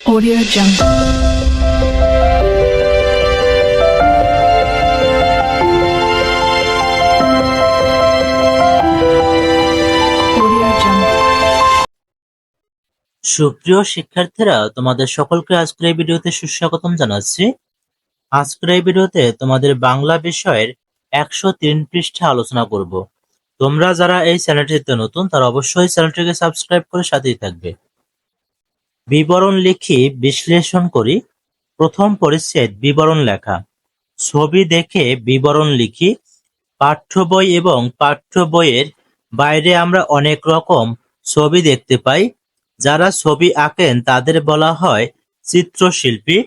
Audio Jungle. সুপ্রিয় শিক্ষার্থীরা, তোমাদের সকলকে আজকের এই ভিডিওতে সুস্বাগতম জানাচ্ছি। আজকের এই ভিডিওতে তোমাদের বাংলা বিষয়ের একশো তিন পৃষ্ঠা আলোচনা করব। তোমরা যারা এই চ্যানেলটিতে নতুন, তারা অবশ্যই চ্যানেলটিকে সাবস্ক্রাইব করে সাথেই থাকবে। বিবরণ লিখি, বিশ্লেষণ করি। প্রথম পরিচ্ছেদ, বিবরণ লেখা। ছবি দেখে বিবরণ লিখি। পাঠ্য বই এবং পাঠ্য বইয়ের বাইরে আমরা অনেক রকম ছবি দেখতে পাই। যারা ছবি আঁকেন, তাদের বলা হয় চিত্রশিল্পী।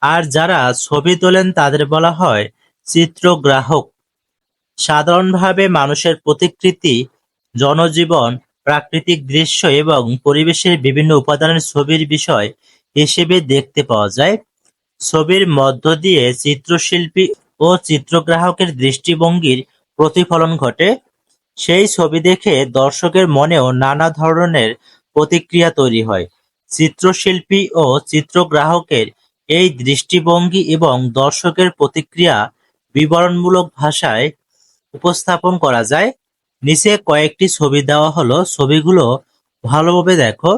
আর যারা ছবি তোলেন, তাদের বলা হয় চিত্রগ্রাহক। সাধারণভাবে মানুষের প্রতিকৃতি, জনজীবন প্রাকৃতিক দৃশ্য এবং পরিবেশের বিভিন্ন উপাদানের ছবির বিষয় হিসেবে দেখতে পাওয়া যায়। ছবির মধ্য দিয়ে চিত্রশিল্পী ও চিত্রগ্রাহকের দৃষ্টিভঙ্গির প্রতিফলন ঘটে। সেই ছবি দেখে দর্শকের মনেও নানা ধরনের প্রতিক্রিয়া তৈরি হয়। চিত্রশিল্পী ও চিত্রগ্রাহকের এই দৃষ্টিভঙ্গি এবং দর্শকের প্রতিক্রিয়া বিবরণমূলক ভাষায় উপস্থাপন করা যায়। নিচে কয়েকটি ছবি দেওয়া হলো। ছবিগুলো ভালোভাবে দেখো।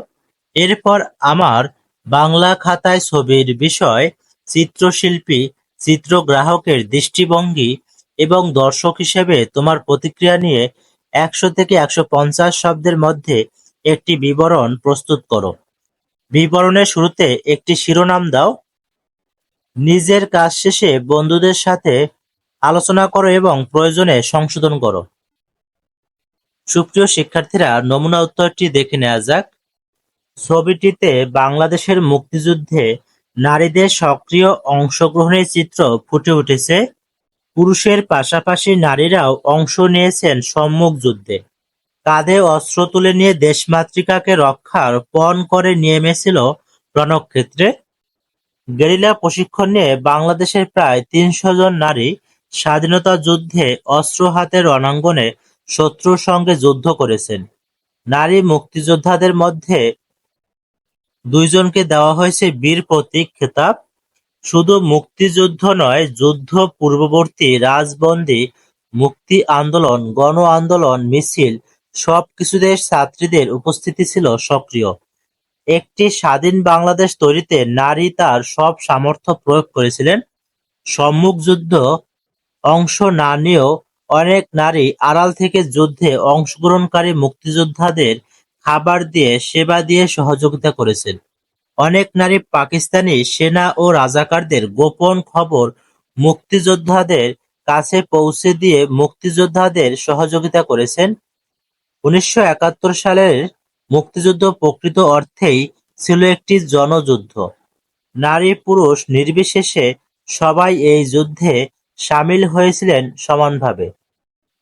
এরপর আমার বাংলা খাতায় ছবির বিষয়, চিত্রশিল্পী, চিত্রগ্রাহকের দৃষ্টিভঙ্গি এবং দর্শক হিসেবে তোমার প্রতিক্রিয়া নিয়ে একশো থেকে একশো পঞ্চাশ শব্দের মধ্যে একটি বিবরণ প্রস্তুত করো। বিবরণের শুরুতে একটি শিরোনাম দাও। নিজের কাজ শেষে বন্ধুদের সাথে আলোচনা করো এবং প্রয়োজনে সংশোধন করো। সুপ্রিয় শিক্ষার্থীরা, নমুনা উত্তরটি দেখে নেওয়া যাক। ছবিটিতে বাংলাদেশের মুক্তিযুদ্ধে নারীদের সক্রিয় অংশগ্রহণের চিত্র ফুটে উঠেছে। পুরুষের পাশাপাশি নারীরাও অংশ নিয়েছেন সম্মুখ যুদ্ধে। কাঁধে অস্ত্র তুলে নিয়ে দেশমাতৃকাকে রক্ষার পণ করে নেমেছিল রণক্ষেত্রে। গেরিলা প্রশিক্ষণ নিয়ে বাংলাদেশের প্রায় তিনশো জন নারী স্বাধীনতা যুদ্ধে অস্ত্র হাতে রণাঙ্গনে শত্রুর সঙ্গে যুদ্ধ করেছেন। নারী মুক্তিযোদ্ধাদের মধ্যে দুইজনকে দেওয়া হয়েছে বীর প্রতীক খেতাব। শুধু মুক্তিযুদ্ধ নয়, যুদ্ধ পূর্ববর্তী রাজবন্দী মুক্তি আন্দোলন, গণ আন্দোলন, মিছিল সবকিছুতে ছাত্রীদের উপস্থিতি ছিল সক্রিয়। একটি স্বাধীন বাংলাদেশ তৈরিতে নারী তার সব সামর্থ্য প্রয়োগ করেছিলেন। সম্মুখ যুদ্ধ অংশ না নিয়েও অনেক নারী আড়াল থেকে যুদ্ধে অংশগ্রহণকারী মুক্তিযোদ্ধাদের খাবার দিয়ে সেবা দিয়ে সহযোগিতা করেছেন। অনেক নারী পাকিস্তানি সেনা ও রাজাকারদের গোপন খবর মুক্তিযোদ্ধাদের কাছে পৌঁছে দিয়ে মুক্তিযোদ্ধাদের সহযোগিতা করেছেন। উনিশশো একাত্তর সালের মুক্তিযুদ্ধ প্রকৃত অর্থেই ছিল একটি জনযুদ্ধ। নারী পুরুষ নির্বিশেষে সবাই এই যুদ্ধে সামিল হয়েছিলেন সমানভাবে।